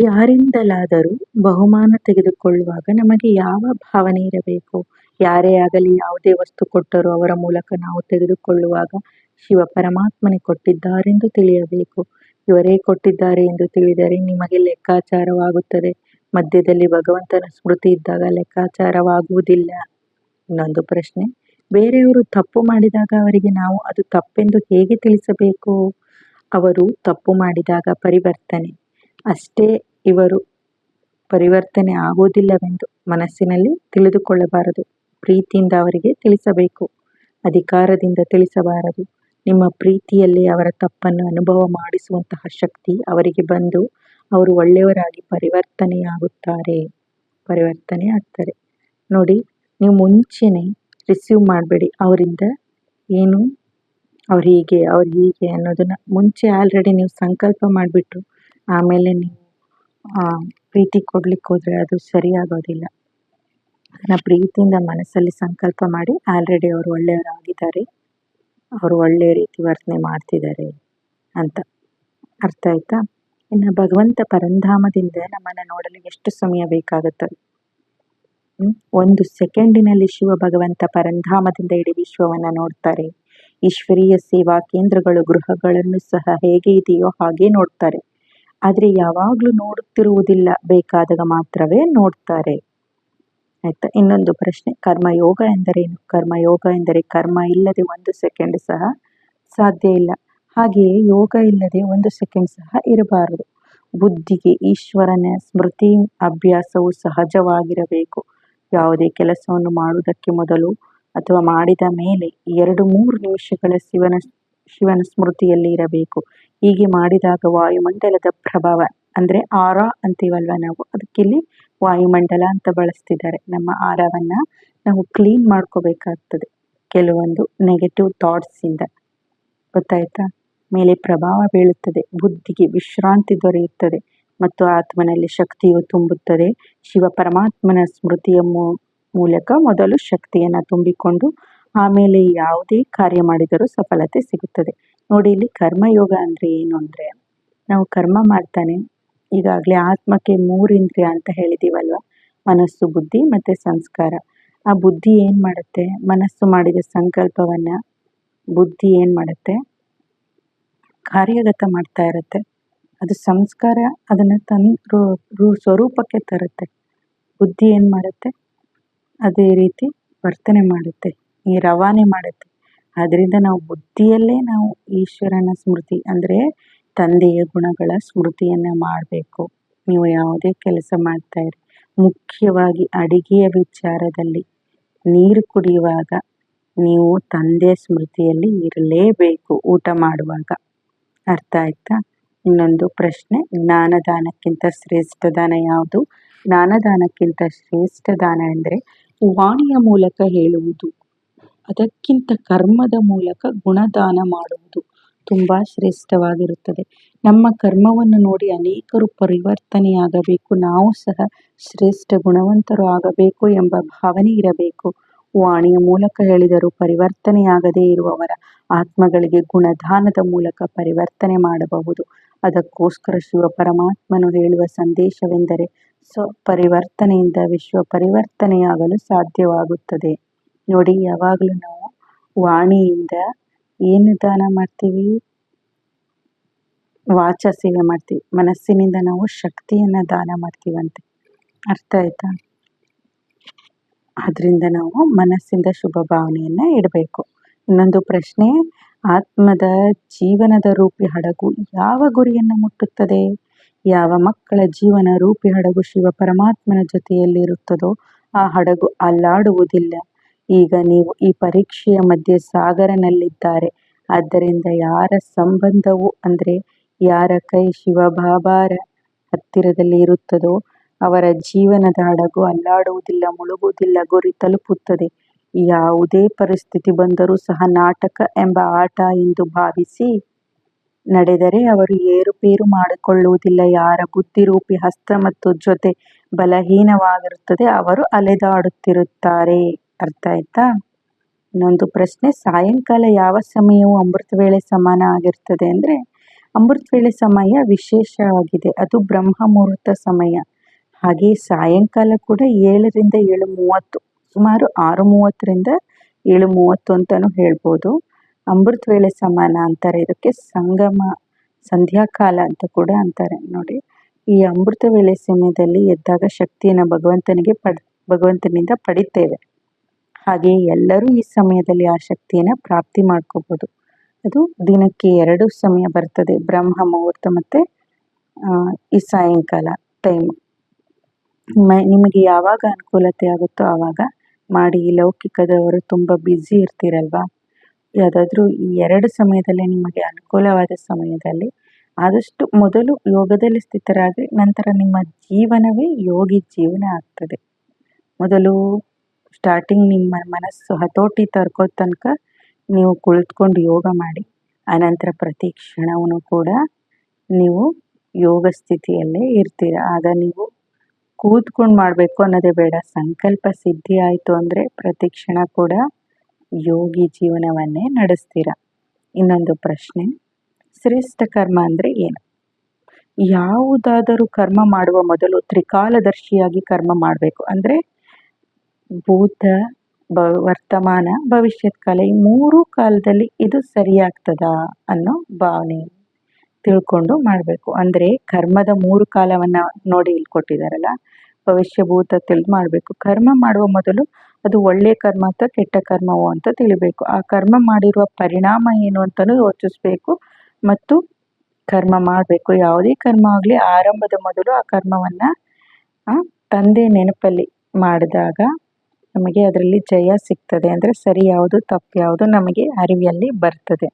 ಯಾರಿಂದಲಾದರೂ ಬಹುಮಾನ ತೆಗೆದುಕೊಳ್ಳುವಾಗ ನಮಗೆ ಯಾವ ಭಾವನೆ ಇರಬೇಕು? ಯಾರೇ ಆಗಲಿ ಯಾವುದೇ ವಸ್ತು ಕೊಟ್ಟರೂ ಅವರ ಮೂಲಕ ನಾವು ತೆಗೆದುಕೊಳ್ಳುವಾಗ ಶಿವ ಪರಮಾತ್ಮನೇ ಕೊಟ್ಟಿದ್ದಾರೆಂದು ತಿಳಿಯಬೇಕು. ಇವರೇ ಕೊಟ್ಟಿದ್ದಾರೆ ಎಂದು ತಿಳಿದರೆ ನಿಮಗೆ ಲೆಕ್ಕಾಚಾರವಾಗುತ್ತದೆ. ಮಧ್ಯದಲ್ಲಿ ಭಗವಂತನ ಸ್ಮೃತಿ ಇದ್ದಾಗ ಲೆಕ್ಕಾಚಾರವಾಗುವುದಿಲ್ಲ. ಇನ್ನೊಂದು ಪ್ರಶ್ನೆ, ಬೇರೆಯವರು ತಪ್ಪು ಮಾಡಿದಾಗ ಅವರಿಗೆ ನಾವು ಅದು ತಪ್ಪೆಂದು ಹೇಗೆ ತಿಳಿಸಬೇಕು? ಅವರು ತಪ್ಪು ಮಾಡಿದಾಗ ಪರಿವರ್ತನೆ. ಅಷ್ಟೇ ಇವರು ಪರಿವರ್ತನೆ ಆಗುವುದಿಲ್ಲವೆಂದು ಮನಸ್ಸಿನಲ್ಲಿ ತಿಳಿದುಕೊಳ್ಳಬಾರದು. ಪ್ರೀತಿಯಿಂದ ಅವರಿಗೆ ತಿಳಿಸಬೇಕು. ಅಧಿಕಾರದಿಂದ ತಿಳಿಸಬಾರದು. ನಿಮ್ಮ ಪ್ರೀತಿಯಲ್ಲಿ ಅವರ ತಪ್ಪನ್ನು ಅನುಭವ ಮಾಡಿಸುವಂತಹ ಶಕ್ತಿ ಅವರಿಗೆ ಬಂದು ಅವರು ಒಳ್ಳೆಯವರಾಗಿ ಪರಿವರ್ತನೆಯಾಗುತ್ತಾರೆ. ಪರಿವರ್ತನೆ ಆಗ್ತಾರೆ. ನೋಡಿ, ನೀವು ಮುಂಚೆನೇ ರಿಸೀವ್ ಮಾಡಬೇಡಿ. ಅವರಿಂದ ಏನು, ಅವ್ರು ಹೀಗೆ ಅವ್ರು ಹೀಗೆ ಅನ್ನೋದನ್ನು ಮುಂಚೆ ಆಲ್ರೆಡಿ ನೀವು ಸಂಕಲ್ಪ ಮಾಡಿಬಿಟ್ಟು ಆಮೇಲೆ ನೀವು ಪ್ರೀತಿ ಕೊಡ್ಲಿಕ್ಕೆ ಹೋದರೆ ಅದು ಸರಿಯಾಗೋದಿಲ್ಲ. ಅದನ್ನು ಪ್ರೀತಿಯಿಂದ ಮನಸ್ಸಲ್ಲಿ ಸಂಕಲ್ಪ ಮಾಡಿ ಆಲ್ರೆಡಿ ಅವರು ಒಳ್ಳೆಯವರಾಗಿದ್ದಾರೆ. ಅವರು ಒಳ್ಳೆಯ ರೀತಿ ವರ್ತನೆ ಮಾಡ್ತಿದ್ದಾರೆ ಅಂತ ಅರ್ಥ ಆಯ್ತಾ? ಇನ್ನು ಭಗವಂತ ಪರಂಧಾಮದಿಂದ ನಮ್ಮನ್ನು ನೋಡಲು ಎಷ್ಟು ಸಮಯ ಬೇಕಾಗುತ್ತೆ. ಒಂದು ಸೆಕೆಂಡಿನಲ್ಲಿ ಶಿವ ಭಗವಂತ ಪರಂಧಾಮದಿಂದ ಇಡೀ ವಿಶ್ವವನ್ನು ನೋಡ್ತಾರೆ. ಈಶ್ವರೀಯ ಸೇವಾ ಕೇಂದ್ರಗಳು, ಗೃಹಗಳನ್ನು ಸಹ ಹೇಗೆ ಇದೆಯೋ ಹಾಗೆ ನೋಡ್ತಾರೆ. ಆದರೆ ಯಾವಾಗಲೂ ನೋಡುತ್ತಿರುವುದಿಲ್ಲ ಬೇಕಾದಾಗ ಮಾತ್ರವೇ ನೋಡ್ತಾರೆ. ಆಯ್ತಾ? ಇನ್ನೊಂದು ಪ್ರಶ್ನೆ. ಕರ್ಮಯೋಗ ಎಂದರೇನು? ಕರ್ಮಯೋಗ ಎಂದರೆ ಕರ್ಮ ಇಲ್ಲದೆ ಒಂದು ಸೆಕೆಂಡ್ ಸಹ ಸಾಧ್ಯ ಇಲ್ಲ. ಹಾಗೆಯೇ ಯೋಗ ಇಲ್ಲದೆ ಒಂದು ಸೆಕೆಂಡ್ ಸಹ ಇರಬಾರದು. ಬುದ್ಧಿಗೆ, ಈಶ್ವರನ ಸ್ಮೃತಿ ಅಭ್ಯಾಸವು ಸಹಜವಾಗಿರಬೇಕು. ಯಾವುದೇ ಕೆಲಸವನ್ನು ಮಾಡುವುದಕ್ಕೆ ಮೊದಲು ಅಥವಾ ಮಾಡಿದ ಮೇಲೆ ಎರಡು ಮೂರು ನಿಮಿಷಗಳ ಶಿವನ ಶಿವನ ಸ್ಮೃತಿಯಲ್ಲಿ ಇರಬೇಕು. ಹೀಗೆ ಮಾಡಿದಾಗ ವಾಯುಮಂಡಲದ ಪ್ರಭಾವ, ಅಂದರೆ ಆರ ಅಂತೀವಲ್ವ ನಾವು, ಅದಕ್ಕಿಲ್ಲಿ ವಾಯುಮಂಡಲ ಅಂತ ಬಳಸ್ತಿದ್ದಾರೆ. ನಮ್ಮ ಆರವನ್ನು ನಾವು ಕ್ಲೀನ್ ಮಾಡ್ಕೋಬೇಕಾಗ್ತದೆ ಕೆಲವೊಂದು ನೆಗೆಟಿವ್ ಥಾಟ್ಸಿಂದ ಗೊತ್ತಾಯ್ತಾ? ಮೇಲೆ ಪ್ರಭಾವ ಬೀಳುತ್ತದೆ, ಬುದ್ಧಿಗೆ ವಿಶ್ರಾಂತಿ ದೊರೆಯುತ್ತದೆ, ಮತ್ತು ಆತ್ಮನಲ್ಲಿ ಶಕ್ತಿಯು ತುಂಬುತ್ತದೆ. ಶಿವ ಪರಮಾತ್ಮನ ಸ್ಮೃತಿಯ ಮೂಲಕ ಮೊದಲು ಶಕ್ತಿಯನ್ನು ತುಂಬಿಕೊಂಡು ಆಮೇಲೆ ಯಾವುದೇ ಕಾರ್ಯ ಮಾಡಿದರೂ ಸಫಲತೆ ಸಿಗುತ್ತದೆ. ನೋಡಿ, ಇಲ್ಲಿ ಕರ್ಮಯೋಗ ಅಂದರೆ ಏನು ಅಂದರೆ, ನಾವು ಕರ್ಮ ಮಾಡ್ತಾನೆ, ಈಗಾಗಲೇ ಆತ್ಮಕ್ಕೆ ಮೂರು ಇಂದ್ರಿಯ ಅಂತ ಹೇಳಿದ್ದೀವಲ್ವ ಮನಸ್ಸು, ಬುದ್ಧಿ ಮತ್ತು ಸಂಸ್ಕಾರ. ಆ ಬುದ್ಧಿ ಏನು ಮಾಡುತ್ತೆ? ಮನಸ್ಸು ಮಾಡಿದ ಸಂಕಲ್ಪವನ್ನು ಬುದ್ಧಿ ಏನು ಮಾಡುತ್ತೆ? ಕಾರ್ಯಗತ ಮಾಡ್ತಾ ಇರುತ್ತೆ. ಅದು ಸಂಸ್ಕಾರ ಅದನ್ನು ತಂದು ಸ್ವರೂಪಕ್ಕೆ ತರುತ್ತೆ. ಬುದ್ಧಿ ಏನು ಮಾಡುತ್ತೆ? ಅದೇ ರೀತಿ ವರ್ತನೆ ಮಾಡುತ್ತೆ. ರವಾನೆ ಮಾಡುತ್ತೆ. ಅದರಿಂದ ನಾವು ಬುದ್ಧಿಯಲ್ಲೇ ನಾವು ಈಶ್ವರನ ಸ್ಮೃತಿ ಅಂದರೆ ತಂದೆಯ ಗುಣಗಳ ಸ್ಮೃತಿಯನ್ನು ಮಾಡಬೇಕು. ನೀವು ಯಾವುದೇ ಕೆಲಸ ಮಾಡ್ತಾ ಇರಿ. ಮುಖ್ಯವಾಗಿ ಅಡಿಗೆಯ ವಿಚಾರದಲ್ಲಿ ನೀರು ಕುಡಿಯುವಾಗ ನೀವು ತಂದೆಯ ಸ್ಮೃತಿಯಲ್ಲಿ ಇರಲೇಬೇಕು ಊಟ ಮಾಡುವಾಗ. ಅರ್ಥ ಆಯ್ತಾ? ಇನ್ನೊಂದು ಪ್ರಶ್ನೆ, ಜ್ಞಾನದಾನಕ್ಕಿಂತ ಶ್ರೇಷ್ಠ ದಾನ ಯಾವುದು? ಜ್ಞಾನದಾನಕ್ಕಿಂತ ಶ್ರೇಷ್ಠ ದಾನ ಎಂದರೆ ವಾಣಿಯ ಮೂಲಕ ಹೇಳುವುದು. ಅದಕ್ಕಿಂತ ಕರ್ಮದ ಮೂಲಕ ಗುಣದಾನ ಮಾಡುವುದು ತುಂಬ ಶ್ರೇಷ್ಠವಾಗಿರುತ್ತದೆ. ನಮ್ಮ ಕರ್ಮವನ್ನು ನೋಡಿ ಅನೇಕರು ಪರಿವರ್ತನೆಯಾಗಬೇಕು. ನಾವು ಸಹ ಶ್ರೇಷ್ಠ ಗುಣವಂತರು ಆಗಬೇಕು ಎಂಬ ಭಾವನೆ ಇರಬೇಕು. ವಾಣಿಯ ಮೂಲಕ ಹೇಳಿದರೂ ಪರಿವರ್ತನೆಯಾಗದೇ ಇರುವವರ ಆತ್ಮಗಳಿಗೆ ಗುಣದಾನದ ಮೂಲಕ ಪರಿವರ್ತನೆ ಮಾಡಬಹುದು. ಅದಕ್ಕೋಸ್ಕರ ಶಿವ ಪರಮಾತ್ಮನು ಹೇಳುವ ಸಂದೇಶವೆಂದರೆ ಸ್ವ ಪರಿವರ್ತನೆಯಿಂದ ವಿಶ್ವ ಪರಿವರ್ತನೆಯಾಗಲು ಸಾಧ್ಯವಾಗುತ್ತದೆ. ನೋಡಿ, ಯಾವಾಗಲೂ ನಾವು ವಾಣಿಯಿಂದ ಏನು ದಾನ ಮಾಡ್ತೀವಿ? ವಾಚ ಸೇವೆ ಮಾಡ್ತೀವಿ. ಮನಸ್ಸಿನಿಂದ ನಾವು ಶಕ್ತಿಯನ್ನು ದಾನ ಮಾಡ್ತೀವಂತೆ. ಅರ್ಥ ಆಯ್ತಾ? ಅದರಿಂದ ನಾವು ಮನಸ್ಸಿಂದ ಶುಭ ಭಾವನೆಯನ್ನು ಇಡಬೇಕು. ಇನ್ನೊಂದು ಪ್ರಶ್ನೆ, ಆತ್ಮದ ಜೀವನದ ರೂಪಿ ಹಡಗು ಯಾವ ಗುರಿಯನ್ನು ಮುಟ್ಟುತ್ತದೆ? ಯಾವ ಮಕ್ಕಳ ಜೀವನ ರೂಪಿ ಹಡಗು ಶಿವ ಪರಮಾತ್ಮನ ಜೊತೆಯಲ್ಲಿರುತ್ತದೋ, ಆ ಹಡಗು ಅಲ್ಲಾಡುವುದಿಲ್ಲ. ಈಗ ನೀವು ಈ ಪರೀಕ್ಷೆಯ ಮಧ್ಯೆ ಸಾಗರನಲ್ಲಿದ್ದಾರೆ. ಆದ್ದರಿಂದ ಯಾರ ಸಂಬಂಧವು ಅಂದರೆ ಯಾರ ಕೈ ಶಿವಬಾಬಾರ ಹತ್ತಿರದಲ್ಲಿ ಇರುತ್ತದೋ ಅವರ ಜೀವನದ ಹಡಗು ಅಲ್ಲಾಡುವುದಿಲ್ಲ, ಮುಳುಗುವುದಿಲ್ಲ, ಗುರಿ ತಲುಪುತ್ತದೆ. ಯಾವುದೇ ಪರಿಸ್ಥಿತಿ ಬಂದರೂ ಸಹ ನಾಟಕ ಎಂಬ ಆಟ ಎಂದು ಭಾವಿಸಿ ನಡೆದರೆ ಅವರು ಏರುಪೇರು ಮಾಡಿಕೊಳ್ಳುವುದಿಲ್ಲ. ಯಾರ ಬುದ್ಧಿರೂಪಿ ಹಸ್ತ ಮತ್ತು ಜೊತೆ ಬಲಹೀನವಾಗಿರುತ್ತದೆ ಅವರು ಅಲೆದಾಡುತ್ತಿರುತ್ತಾರೆ. ಅರ್ಥ ಆಯ್ತಾ? ಇನ್ನೊಂದು ಪ್ರಶ್ನೆ, ಸಾಯಂಕಾಲ ಯಾವ ಸಮಯವು ಅಮೃತ ವೇಳೆ ಸಮಾನ ಆಗಿರ್ತದೆ ಅಂದರೆ, ಅಮೃತ ವೇಳೆ ಸಮಯ ವಿಶೇಷವಾಗಿದೆ ಅದು ಬ್ರಹ್ಮ ಮುಹೂರ್ತ ಸಮಯ. ಹಾಗೆ ಸಾಯಂಕಾಲ ಕೂಡ ಏಳರಿಂದ ಏಳು ಮೂವತ್ತು ಸುಮಾರು ಆರು ಮೂವತ್ತರಿಂದ ಏಳು ಮೂವತ್ತು ಅಂತಲೂ ಹೇಳ್ಬೋದು. ಅಮೃತ ವೇಳೆ ಸಮಾನ ಅಂತಾರೆ. ಇದಕ್ಕೆ ಸಂಗಮ, ಸಂಧ್ಯಾಕಾಲ ಅಂತ ಕೂಡ ಅಂತಾರೆ. ನೋಡಿ, ಈ ಅಮೃತ ವೇಳೆ ಸಮಯದಲ್ಲಿ ಎದ್ದಾಗ ಶಕ್ತಿಯನ್ನು ಭಗವಂತನಿಗೆ ಪಡ್, ಭಗವಂತನಿಂದ ಪಡಿತೇವೆ. ಹಾಗೆ ಎಲ್ಲರೂ ಈ ಸಮಯದಲ್ಲಿ ಆ ಶಕ್ತಿಯನ್ನು ಪ್ರಾಪ್ತಿ ಮಾಡ್ಕೋಬೋದು. ಅದು ದಿನಕ್ಕೆ ಎರಡು ಸಮಯ ಬರ್ತದೆ, ಬ್ರಹ್ಮ ಮುಹೂರ್ತ ಮತ್ತು ಈ ಸಾಯಂಕಾಲ ಟೈಮ್ ನಿಮಗೆ ಯಾವಾಗ ಅನುಕೂಲತೆ ಆಗುತ್ತೋ ಆವಾಗ ಮಾಡಿ ಲೌಕಿಕದವರು ತುಂಬ ಬ್ಯುಸಿ ಇರ್ತೀರಲ್ವಾ? ಯಾವುದಾದ್ರೂ ಈ ಎರಡು ಸಮಯದಲ್ಲಿ ನಿಮಗೆ ಅನುಕೂಲವಾದ ಸಮಯದಲ್ಲಿ ಆದಷ್ಟು ಮೊದಲು ಯೋಗದಲ್ಲಿ ಸ್ಥಿತರಾಗಿ ನಂತರ ನಿಮ್ಮ ಜೀವನವೇ ಯೋಗಿ ಜೀವನ ಆಗ್ತದೆ. ಮೊದಲು ಸ್ಟಾರ್ಟಿಂಗ್ ನಿಮ್ಮ ಮನಸ್ಸು ಹತೋಟಿ ತರ್ಕೋ ತನಕ ನೀವು ಕುಳಿತುಕೊಂಡು ಯೋಗ ಮಾಡಿ. ಆನಂತರ ಪ್ರತಿ ಕ್ಷಣವೂ ಕೂಡ ನೀವು ಯೋಗ ಸ್ಥಿತಿಯಲ್ಲೇ ಇರ್ತೀರ. ಆಗ ನೀವು ಕೂತ್ಕೊಂಡು ಮಾಡಬೇಕು ಅನ್ನೋದೇ ಬೇಡ. ಸಂಕಲ್ಪ ಸಿದ್ಧಿ ಆಯಿತು ಅಂದರೆ ಪ್ರತಿ ಕ್ಷಣ ಕೂಡ ಯೋಗಿ ಜೀವನವನ್ನೇ ನಡೆಸ್ತೀರ. ಇನ್ನೊಂದು ಪ್ರಶ್ನೆ, ಶ್ರೇಷ್ಠ ಕರ್ಮ ಅಂದರೆ ಏನು? ಯಾವುದಾದರೂ ಕರ್ಮ ಮಾಡುವ ಮೊದಲು ತ್ರಿಕಾಲದರ್ಶಿಯಾಗಿ ಕರ್ಮ ಮಾಡಬೇಕು. ಅಂದರೆ ಭೂತ ಬ ವರ್ತಮಾನ ಭವಿಷ್ಯತ್ ಕಾಲ, ಈ ಮೂರು ಕಾಲದಲ್ಲಿ ಇದು ಸರಿಯಾಗ್ತದಾ ಅನ್ನೋ ಭಾವನೆ ತಿಳ್ಕೊಂಡು ಮಾಡಬೇಕು. ಅಂದರೆ ಕರ್ಮದ ಮೂರು ಕಾಲವನ್ನು ನೋಡಿ ಇಲ್ಲಿ ಕೊಟ್ಟಿದ್ದಾರಲ್ಲ ಭವಿಷ್ಯ, ಭೂತ ತಿಳಿದು ಮಾಡಬೇಕು. ಕರ್ಮ ಮಾಡುವ ಮೊದಲು ಅದು ಒಳ್ಳೆಯ ಕರ್ಮ ಅಥವಾ ಕೆಟ್ಟ ಕರ್ಮವೋ ಅಂತ ತಿಳಿಬೇಕು. ಆ ಕರ್ಮ ಮಾಡಿರುವ ಪರಿಣಾಮ ಏನು ಅಂತಲೂ ಯೋಚಿಸ್ಬೇಕು ಮತ್ತು ಕರ್ಮ ಮಾಡಬೇಕು. ಯಾವುದೇ ಕರ್ಮ ಆಗಲಿ, ಆರಂಭದ ಮೊದಲು ಆ ಕರ್ಮವನ್ನು ತಂದೆ ನೆನಪಲ್ಲಿ ಮಾಡಿದಾಗ ನಮಗೆ ಅದರಲ್ಲಿ ಜಯ ಸಿಗ್ತದೆ ಅಂದರೆ ಸರಿ ಯಾವುದು ತಪ್ಪು ಯಾವುದು ನಮಗೆ ಅರಿವಿಯಲ್ಲಿ ಬರ್ತದೆ.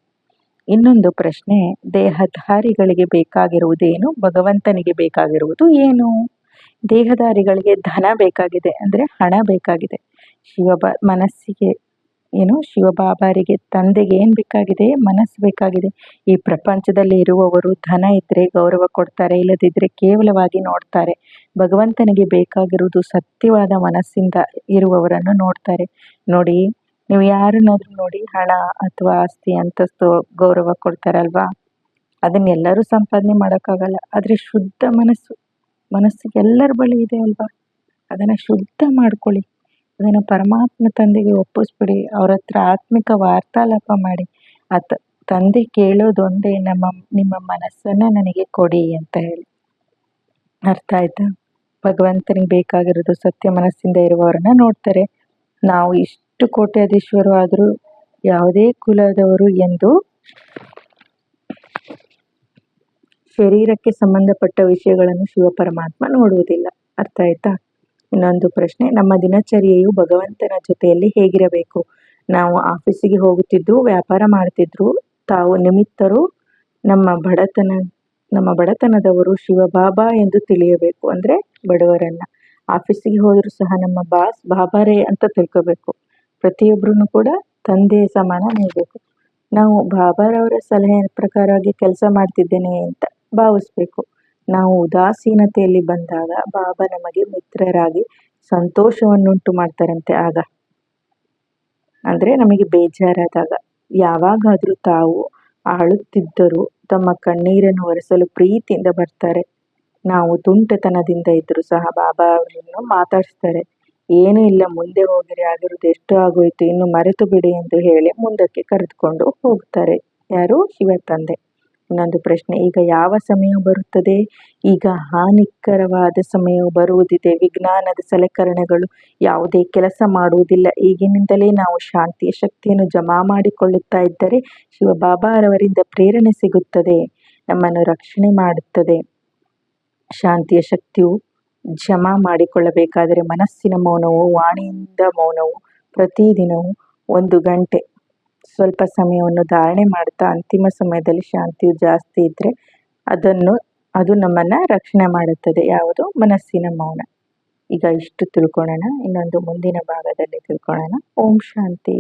ಇನ್ನೊಂದು ಪ್ರಶ್ನೆ, ದೇಹಧಾರಿಗಳಿಗೆ ಬೇಕಾಗಿರುವುದೇನು? ಭಗವಂತನಿಗೆ ಬೇಕಾಗಿರುವುದು ಏನು? ದೇಹಧಾರಿಗಳಿಗೆ ಧನ ಬೇಕಾಗಿದೆ ಅಂದರೆ ಹಣ ಬೇಕಾಗಿದೆ. ಶಿವಬ ಮನಸ್ಸಿಗೆ ಏನು? ಶಿವಬಾಬಾರಿಗೆ ತಂದೆಗೆ ಏನು ಬೇಕಾಗಿದೆ? ಮನಸ್ಸು ಬೇಕಾಗಿದೆ. ಈ ಪ್ರಪಂಚದಲ್ಲಿ ಇರುವವರು ಧನ ಇದ್ದರೆ ಗೌರವ ಕೊಡ್ತಾರೆ ಇಲ್ಲದಿದ್ದರೆ ಕೇವಲವಾಗಿ ನೋಡ್ತಾರೆ. ಭಗವಂತನಿಗೆ ಬೇಕಾಗಿರುವುದು ಸತ್ಯವಾದ ಮನಸ್ಸಿಂದ ಇರುವವರನ್ನು ನೋಡ್ತಾರೆ. ನೋಡಿ, ನೀವು ಯಾರನ್ನಾದ್ರೂ ನೋಡಿ ಹಣ ಅಥವಾ ಆಸ್ತಿ, ಅಂತಸ್ತು, ಗೌರವ ಕೊಡ್ತಾರಲ್ವಾ? ಅದನ್ನೆಲ್ಲರೂ ಸಂಪಾದನೆ ಮಾಡೋಕ್ಕಾಗಲ್ಲ. ಆದರೆ ಶುದ್ಧ ಮನಸ್ಸು ಮನಸ್ಸು ಎಲ್ಲರ ಬಳಿ ಇದೆ ಅಲ್ವಾ? ಅದನ್ನು ಶುದ್ಧ ಮಾಡ್ಕೊಳ್ಳಿ. ಅದನ್ನು ಪರಮಾತ್ಮ ತಂದೆಗೆ ಒಪ್ಪಿಸ್ಬಿಡಿ. ಅವ್ರ ಹತ್ರ ಆತ್ಮಿಕ ವಾರ್ತಾಲಾಪ ಮಾಡಿ. ಆ ತಂದೆ ಕೇಳೋದೊಂದೇ ನಮ್ಮ, ನಿಮ್ಮ ಮನಸ್ಸನ್ನು ನನಗೆ ಕೊಡಿ ಅಂತ ಹೇಳಿ. ಅರ್ಥ ಆಯ್ತಾ? ಭಗವಂತನಿಗೆ ಬೇಕಾಗಿರೋದು ಸತ್ಯ ಮನಸ್ಸಿಂದ ಇರುವವರನ್ನ ನೋಡ್ತಾರೆ. ನಾವು ಇಷ್ಟು ಕೋಟ್ಯಾಧೀಶ್ವರು ಆದರೂ ಯಾವುದೇ ಕುಲದವರು ಎಂದು ಶರೀರಕ್ಕೆ ಸಂಬಂಧಪಟ್ಟ ವಿಷಯಗಳನ್ನು ಶಿವ ಪರಮಾತ್ಮ ನೋಡುವುದಿಲ್ಲ. ಅರ್ಥ ಆಯ್ತಾ? ಇನ್ನೊಂದು ಪ್ರಶ್ನೆ, ನಮ್ಮ ದಿನಚರ್ಯೆಯು ಭಗವಂತನ ಜೊತೆಯಲ್ಲಿ ಹೇಗಿರಬೇಕು? ನಾವು ಆಫೀಸಿಗೆ ಹೋಗುತ್ತಿದ್ರು ವ್ಯಾಪಾರ ಮಾಡ್ತಿದ್ರು ತಾವು ನಿಮಿತ್ತರು ನಮ್ಮ ಬಡತನ ನಮ್ಮ ಬಡತನದವರು ಶಿವಬಾಬಾ ಎಂದು ತಿಳಿಯಬೇಕು ಅಂದರೆ ಬಡವರನ್ನ. ಆಫೀಸಿಗೆ ಹೋದರೂ ಸಹ ನಮ್ಮ ಬಾಸ್ ಬಾಬಾರೇ ಅಂತ ತಿಳ್ಕೋಬೇಕು. ಪ್ರತಿಯೊಬ್ಬರೂ ಕೂಡ ತಂದೆ ಸಮಾನ ನೀಡಬೇಕು ನಾವು ಬಾಬಾರವರ ಸಲಹೆ ಪ್ರಕಾರವಾಗಿ ಕೆಲಸ ಮಾಡ್ತಿದ್ದೇನೆ ಅಂತ ಭಾವಿಸ್ಬೇಕು. ನಾವು ಉದಾಸೀನತೆಯಲ್ಲಿ ಬಂದಾಗ ಬಾಬಾ ನಮಗೆ ಮಿತ್ರರಾಗಿ ಸಂತೋಷವನ್ನುಂಟು ಮಾಡ್ತಾರಂತೆ ಆಗ. ಅಂದರೆ ನಮಗೆ ಬೇಜಾರಾದಾಗ. ಯಾವಾಗಾದರೂ ತಾವು ಅಳುತ್ತಿದ್ದರೂ ತಮ್ಮ ಕಣ್ಣೀರನ್ನು ಒರೆಸಲು ಪ್ರೀತಿಯಿಂದ ಬರ್ತಾರೆ. ನಾವು ತುಂಟತನದಿಂದ ಇದ್ದರೂ ಸಹ ಬಾಬಾ ಅವರನ್ನು ಮಾತಾಡಿಸ್ತಾರೆ. ಏನೂ ಇಲ್ಲ, ಮುಂದೆ ಹೋಗಿರಿ, ಆಗಿರೋದು ಎಷ್ಟು ಆಗೋಯ್ತು, ಇನ್ನು ಮರೆತು ಬಿಡಿ ಎಂದು ಹೇಳಿ ಮುಂದಕ್ಕೆ ಕರೆದುಕೊಂಡು ಹೋಗ್ತಾರೆ ಯಾರು? ಶಿವ ತಂದೆ ಇನ್ನೊಂದು ಪ್ರಶ್ನೆ, ಈಗ ಯಾವ ಸಮಯ ಬರುತ್ತದೆ? ಈಗ ಹಾನಿಕರವಾದ ಸಮಯವು ಬರುವುದಿದೆ. ವಿಜ್ಞಾನದ ಸಲಕರಣೆಗಳು ಯಾವುದೇ ಕೆಲಸ ಮಾಡುವುದಿಲ್ಲ. ಈಗಿನಿಂದಲೇ ನಾವು ಶಾಂತಿಯ ಶಕ್ತಿಯನ್ನು ಜಮಾ ಮಾಡಿಕೊಳ್ಳುತ್ತಾ ಇದ್ದರೆ ಶಿವಬಾಬಾರವರಿಂದ ಪ್ರೇರಣೆ ಸಿಗುತ್ತದೆ, ನಮ್ಮನ್ನು ರಕ್ಷಣೆ ಮಾಡುತ್ತದೆ. ಶಾಂತಿಯ ಶಕ್ತಿಯು ಜಮಾ ಮಾಡಿಕೊಳ್ಳಬೇಕಾದರೆ ಮನಸ್ಸಿನ ಮೌನವು ವಾಣಿಯಿಂದ ಮೌನವು ಪ್ರತಿದಿನವೂ ಒಂದು ಗಂಟೆ ಸ್ವಲ್ಪ ಸಮಯವನ್ನು ಧಾರಣೆ ಮಾಡ್ತಾ ಅಂತಿಮ ಸಮಯದಲ್ಲಿ ಶಾಂತಿಯು ಜಾಸ್ತಿ ಇದ್ದರೆ ಅದನ್ನು, ಅದು ನಮ್ಮನ್ನು ರಕ್ಷಣೆ ಮಾಡುತ್ತದೆ. ಯಾವುದು? ಮನಸ್ಸಿನ ಮೌನ. ಈಗ ಇಷ್ಟು ತಿಳ್ಕೊಳ್ಳೋಣ. ಇನ್ನೊಂದು ಮುಂದಿನ ಭಾಗದಲ್ಲಿ ತಿಳ್ಕೊಳ್ಳೋಣ. ಓಂ ಶಾಂತಿ.